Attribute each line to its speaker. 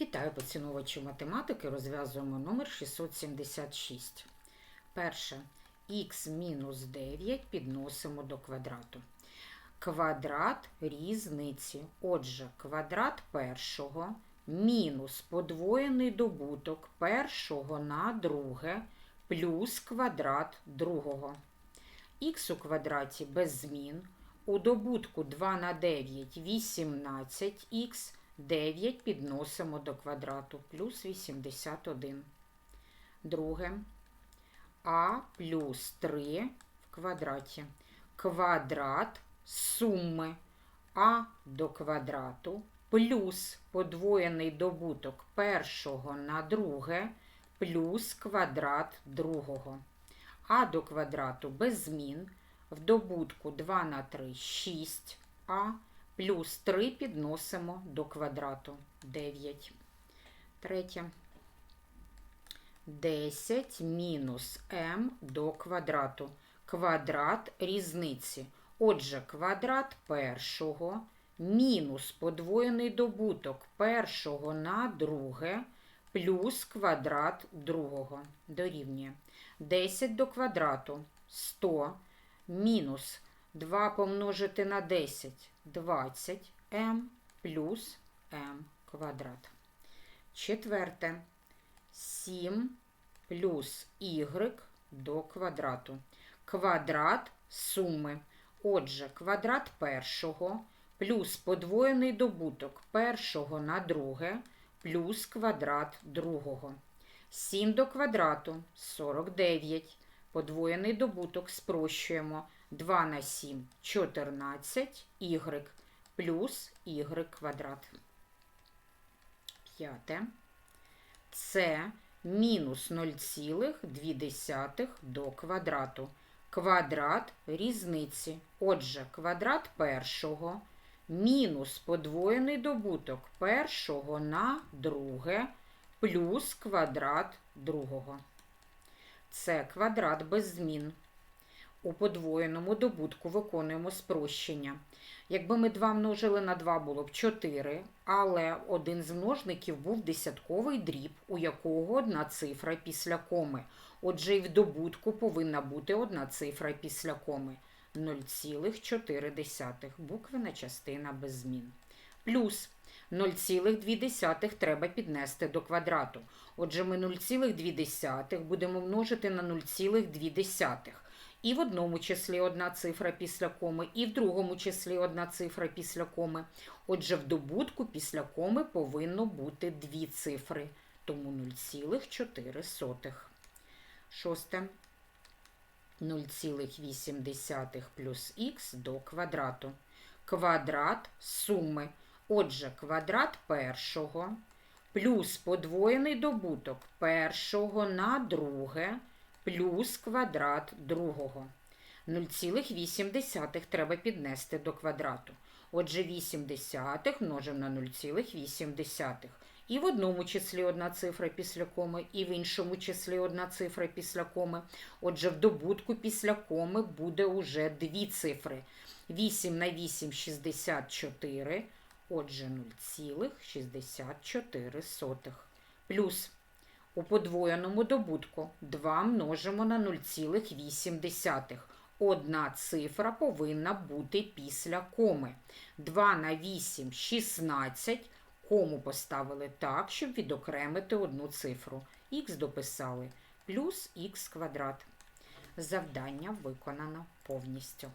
Speaker 1: Вітаю поціновувачі математики. Розв'язуємо номер 676. Перше. мінус 9 підносимо до квадрату. Квадрат різниці. Отже, квадрат першого мінус подвоєний добуток першого на друге плюс квадрат другого. х у квадраті без змін. У добутку 2 на 9 18х. 9 підносимо до квадрату плюс 81. Друге. А плюс 3 в квадраті. Квадрат суми А до квадрату плюс подвоєний добуток першого на друге плюс квадрат другого. А до квадрату без змін. В добутку 2 на 3 6а плюс 3 підносимо до квадрату 9. Третє. 10 мінус m до квадрату. Квадрат різниці. Отже, квадрат першого мінус подвоєний добуток першого на друге плюс квадрат другого дорівнює. 10 до квадрату 100 мінус 2 помножити на 10 20 м плюс м квадрат. Четверте. 7 плюс y до квадрату. Квадрат суми. Отже, квадрат першого плюс подвоєний добуток першого на друге плюс квадрат другого. 7 до квадрату 49. Подвоєний добуток спрощуємо. 2 на 7 14 y плюс y квадрат. П'яте. Це мінус 0,2 до квадрату. Квадрат різниці. Отже, квадрат першого мінус подвоєний добуток першого на друге плюс квадрат другого. Це квадрат без змін. У подвоєному добутку виконуємо спрощення. Якби ми 2 множили на 2, було б 4, але один з множників був десятковий дріб, у якого одна цифра після коми. Отже, і в добутку повинна бути одна цифра після коми 0,4. Буквена частина без змін. Плюс 0,2 треба піднести до квадрату. Отже, ми 0,2 будемо множити на 0,2. І в одному числі одна цифра після коми, і в другому числі одна цифра після коми. Отже, в добутку після коми повинно бути дві цифри, тому 0,4. Шосте. 0,8 плюс х до квадрату. Квадрат суми. Отже, квадрат першого плюс подвоєний добуток першого на друге плюс квадрат другого. 0,8 треба піднести до квадрату. Отже, 8 десятих множимо на 0,8. І в одному числі одна цифра після коми, і в іншому числі одна цифра після коми. Отже, в добутку після коми буде уже дві цифри. 8 на 8 – 64. Отже, 0,64. Плюс у подвоєному добутку 2 множимо на 0,8. Одна цифра повинна бути після коми. 2 на 8 – 16. Кому поставили так, щоб відокремити одну цифру. Х дописали плюс х квадрат. Завдання виконано повністю.